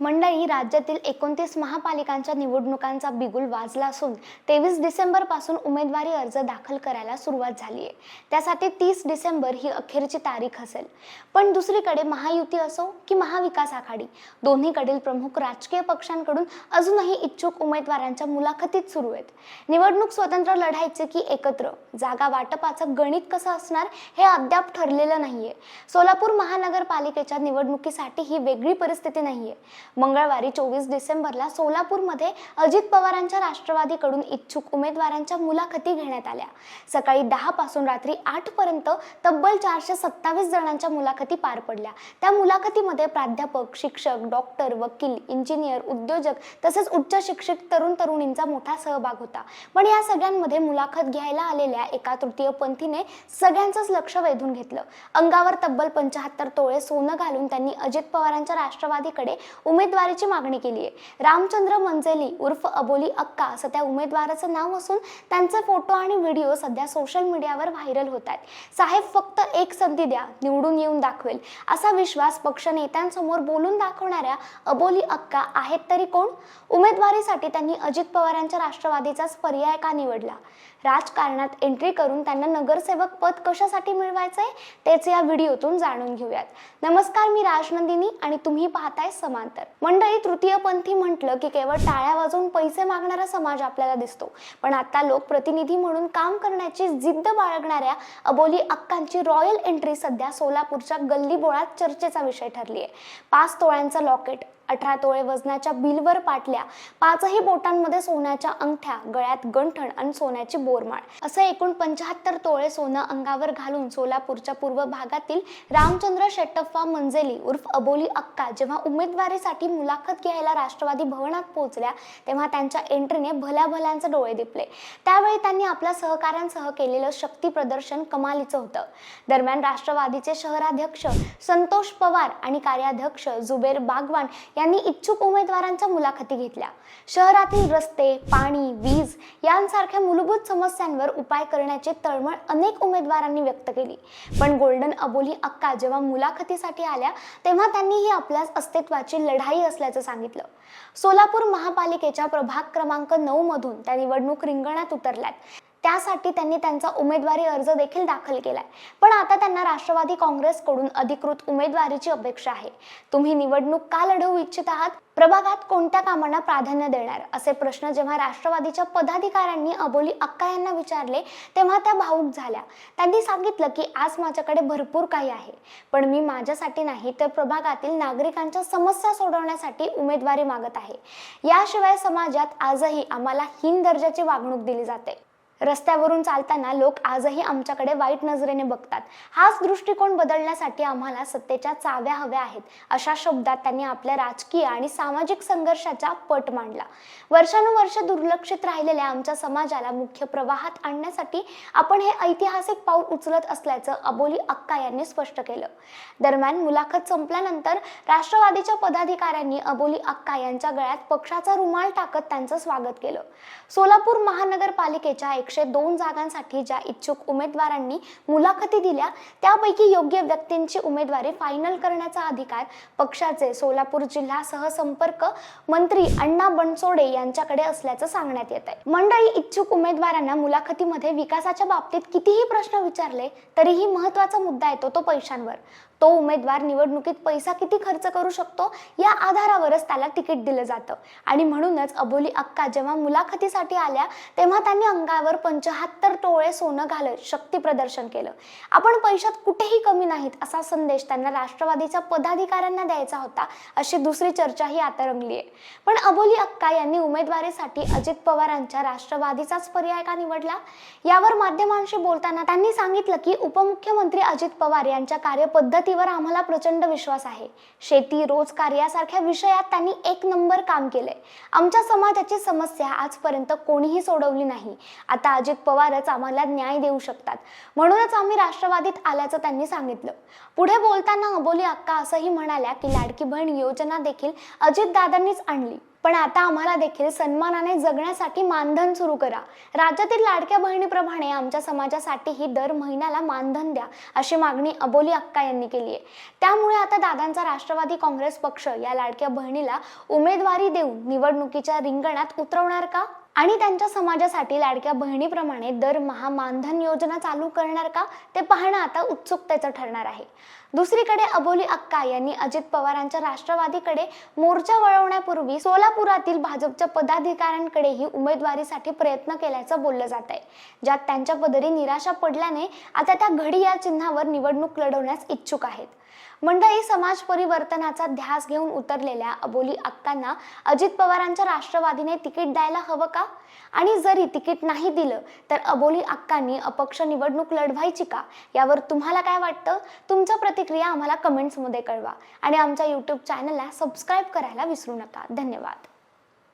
मंडळी राज्यातील एकोणतीस महापालिकांच्या निवडणुकांचा बिगुल वाजला असून तेवीस डिसेंबरपासून उमेदवारी अर्ज दाखल करायला सुरुवात झाली आहे. त्यासाठी तीस डिसेंबर ही अखेरची तारीख असेल. पण दुसरीकडे महायुती असो की महाविकास आघाडी दोन्हीकडील प्रमुख राजकीय पक्षांकडून अजूनही इच्छुक उमेदवारांच्या मुलाखतीत सुरू आहेत. निवडणूक स्वतंत्र लढायचे की एकत्र? जागा वाटपाचं गणित कसं असणार हे अद्याप ठरलेलं नाहीये. सोलापूर महानगरपालिकेच्या निवडणुकीसाठी ही वेगळी परिस्थिती नाहीये. मंगळवारी चोवीस डिसेंबरला सोलापूरमध्ये अजित पवारांच्या राष्ट्रवादीकडून इच्छुक उमेदवारांच्या मुलाखती घेण्यात आल्या. सकाळी दहा पासून रात्री आठ पर्यंत तब्बल चारशे सत्तावीस जणांच्या मुलाखती पार पडल्या. त्या मुलाखतीमध्ये प्राध्यापक शिक्षक डॉक्टर वकील इंजिनियर उद्योजक तसेच उच्च शिक्षित तरुण तरुणींचा मोठा सहभाग होता. पण या सगळ्यांमध्ये मुलाखत घ्यायला आलेल्या एका तृतीय पंथीने सगळ्यांचंच लक्ष वेधून घेतलं. अंगावर तब्बल पंचाहत्तर तोळे सोनं घालून त्यांनी अजित पवारांच्या राष्ट्रवादीकडे उमेदवारीची मागणी केली आहे. रामचंद्र मंजेली उर्फ अबोली अक्का असं त्या उमेदवाराचं नाव असून त्यांचे फोटो आणि व्हिडिओ सध्या सोशल मीडियावर व्हायरल होत आहेत. साहेब फक्त एक संधी द्या निवडून येऊन दाखवेल. असा विश्वास पक्ष नेत्यांसमोर बोलून दाखवणाऱ्या अबोली अक्का आहेत तरी कोण? उमेदवारीसाठी त्यांनी अजित पवारांच्या राष्ट्रवादीचाच पर्याय का निवडला? राजकारणात एंट्री करून त्यांना नगरसेवक पद कशासाठी मिळवायचंय? तेच या व्हिडिओतून जाणून घेऊयात. नमस्कार मी राजनंदिनी आणि तुम्ही पाहताय समांतर. मंडळी तृतीयपंथी म्हटलं की केवळ टाळ्या वाजवून पैसे मागणारा समाज आपल्याला दिसतो. पण आता लोकप्रतिनिधी म्हणून काम करण्याची जिद्द बाळगणाऱ्या अबोली अक्कांची रॉयल एंट्री सध्या सोलापूरच्या गल्ली बोळात चर्चेचा विषय ठरली आहे पाच तोळ्यांचं लॉकेट अठरा तोळे वजनाच्या बिलवर पाटल्या. पाचही बोटांमध्ये सोन्याच्या अंगठ्या गळ्यात गंठण आणि सोन्याची बोरमाळ. असं एकूण पंचाहत्तर तोळे सोनं अंगावर घालून सोलापूरच्या पूर्व भागातील रामचंद्र शेट्टप्पा मंजेली उर्फ अबोली अक्का जेव्हा उमेदवारीसाठी मुलाखत घ्यायला राष्ट्रवादी भवनात पोहोचल्या तेव्हा त्यांच्या एंट्रीने भल्या भल्यांचे डोळे दिपले. त्यावेळी त्यांनी आपल्या सहकाऱ्यांसह केलेलं शक्ती प्रदर्शन कमालीचं होतं. दरम्यान राष्ट्रवादीचे शहराध्यक्ष संतोष पवार आणि कार्याध्यक्ष जुबेर बागवान यांनी इच्छुक उमेदवारांच्या मुलाखती घेतल्या. शहरातील रस्ते पाणी वीज यांसारख्या मूलभूत समस्यांवर उपाय करण्याची तळमळ अनेक उमेदवारांनी व्यक्त केली. पण गोल्डन अबोली अक्का जेव्हा मुलाखतीसाठी आल्या तेव्हा त्यांनी ही आपल्या अस्तित्वाची लढाई असल्याचं सांगितलं. सोलापूर महापालिकेच्या प्रभाग क्रमांक नऊ मधून त्या निवडणूक रिंगणात उतरल्यात. त्यासाठी त्यांनी त्यांचा उमेदवारी अर्ज देखील दाखल केलाय. पण आता त्यांना राष्ट्रवादी काँग्रेसकडून अधिकृत उमेदवारीची अपेक्षा आहे. तुम्ही निवडणूक का लढवू इच्छित आहात? प्रभागात कोणत्या कामांना प्राधान्य देणार? असे प्रश्न जेव्हा राष्ट्रवादीच्या पदाधिकाऱ्यांनी अबोली अक्का यांना विचारले तेव्हा त्या भाऊक झाल्या. त्यांनी सांगितलं की आज माझ्याकडे भरपूर काही आहे. पण मी माझ्यासाठी नाही तर प्रभागातील नागरिकांच्या समस्या सोडवण्यासाठी उमेदवारी मागत आहे. याशिवाय समाजात आजही आम्हाला हीन दर्जाची वागणूक दिली जाते. रस्त्यावरून चालताना लोक आजही आमच्याकडे वाईट नजरेने बघतात. हाच दृष्टिकोन बदलण्यासाठी आम्हाला सत्तेच्या चाव्या हव्या आहेत अशा शब्दात त्यांनी आपल्या राजकीय आणि सामाजिक संघर्षाचा पट मांडला. वर्षानुवर्ष दुर्लक्षित राहिलेल्या आमच्या समाजाला मुख्य प्रवाहात आणण्यासाठी आपण हे ऐतिहासिक पाऊल उचलत असल्याचं अबोली अक्का यांनी स्पष्ट केलं. दरम्यान मुलाखत संपल्यानंतर राष्ट्रवादीच्या पदाधिकाऱ्यांनी अबोली अक्का यांच्या गळ्यात पक्षाचा रुमाल टाकत त्यांचं स्वागत केलं. सोलापूर महानगरपालिकेच्या एकशे दोन जागांसाठी ज्या इच्छुक उमेदवारांनी मुलाखती दिल्या त्यापैकी योग्य व्यक्तींची उमेदवारी फायनल करण्याचा अधिकार पक्षाचे सोलापूर जिल्हा सहसंपर्क मंत्री अण्णा बनसोडे यांच्याकडे असल्याचं सांगण्यात येत आहे मंडळी इच्छुक उमेदवारांना मुलाखतीमध्ये विकासाच्या बाबतीत कितीही प्रश्न विचारले तरीही महत्त्वाचा मुद्दा येतो तो पैशांवर. तो उमेदवार निवडणुकीत पैसा किती खर्च करू शकतो या आधारावरच त्याला तिकीट दिलं जातं. आणि म्हणूनच अबोली अक्का जेव्हा मुलाखतीसाठी आल्या तेव्हा त्यांनी अंगावर पंचाहत्तर टोळे सोनं घालत शक्ती प्रदर्शन केलं. आपण पैशात कुठेही कमी नाहीत असा संदेश त्यांना राष्ट्रवादीच्या पदाधिकाऱ्यांना द्यायचा होता अशी दुसरी चर्चाही आता रंगली आहे पण अबोली अक्का यांनी उमेदवारीसाठी अजित पवारांच्या राष्ट्रवादीचाच पर्याय का निवडला? यावर माध्यमांशी बोलताना त्यांनी सांगितलं की उपमुख्यमंत्री अजित पवार यांच्या कार्यपद्धतीवर आम्हाला प्रचंड विश्वास आहे. शेती रोजगार यासारख्या विषयात त्यांनी एक नंबर काम केले आमच्या समाजाची समस्या आजपर्यंत कोणीही सोडवली नाही. आता अजित पवारच आम्हाला न्याय देऊ शकतात. म्हणूनच आम्ही राष्ट्रवादीत आल्याचं त्यांनी सांगितलं. पुढे बोलताना अबोली अक्का असंही म्हणाल्या की लाडकी बहीण योजना देखील अजित दादांनीच आणली. पण आता आम्हाला देखील सन्मानाने जगण्यासाठी मानधन सुरू करा. राज्यातील लाडक्या बहिणीप्रमाणे आमच्या समाजासाठीही दर महिन्याला मानधन द्या अशी मागणी अबोली अक्का यांनी केली आहे. त्यामुळे आता दादांचा राष्ट्रवादी काँग्रेस पक्ष या लाडक्या बहिणीला उमेदवारी देऊन निवडणुकीच्या रिंगणात उतरवणार का? आणि त्यांच्या समाजासाठी लाडक्या बहिणीप्रमाणे दरमहा मानधन योजना चालू करणार का? ते पाहणं आता उत्सुकतेचं ठरणार आहे. दुसरीकडे अबोली अक्का यांनी अजित पवारांच्या राष्ट्रवादीकडे मोर्चा वळवण्यापूर्वी सोलापुरातील भाजपच्या पदाधिकाऱ्यांकडेही उमेदवारीसाठी प्रयत्न केल्याचं बोललं जात आहे. ज्यात त्यांच्या पदरी निराशा पडल्याने आता त्या घडी या चिन्हावर निवडणूक लढवण्यास इच्छुक आहेत. मंडळी समाज परिवर्तनाचा ध्यास घेऊन उतरलेल्या अबोली अक्कांना अजित पवारांच्या राष्ट्रवादीने तिकीट द्यायला हवं का? आणि जरी तिकीट नाही दिलं तर अबोली अक्कांनी अपक्ष निवडणूक लढवायची का? यावर तुम्हाला काय वाटतं? तुमच्या प्रतिक्रिया आम्हाला कमेंट्समध्ये कळवा. आणि आमच्या यूट्यूब चॅनलला सबस्क्राईब करायला विसरू नका. धन्यवाद.